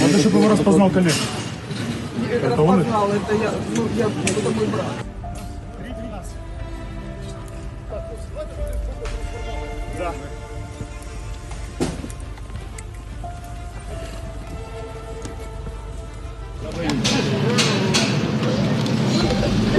Надо, чтобы его распознал коллега. Это распознал, это я, ну, я, это мой брат. Да. Добрый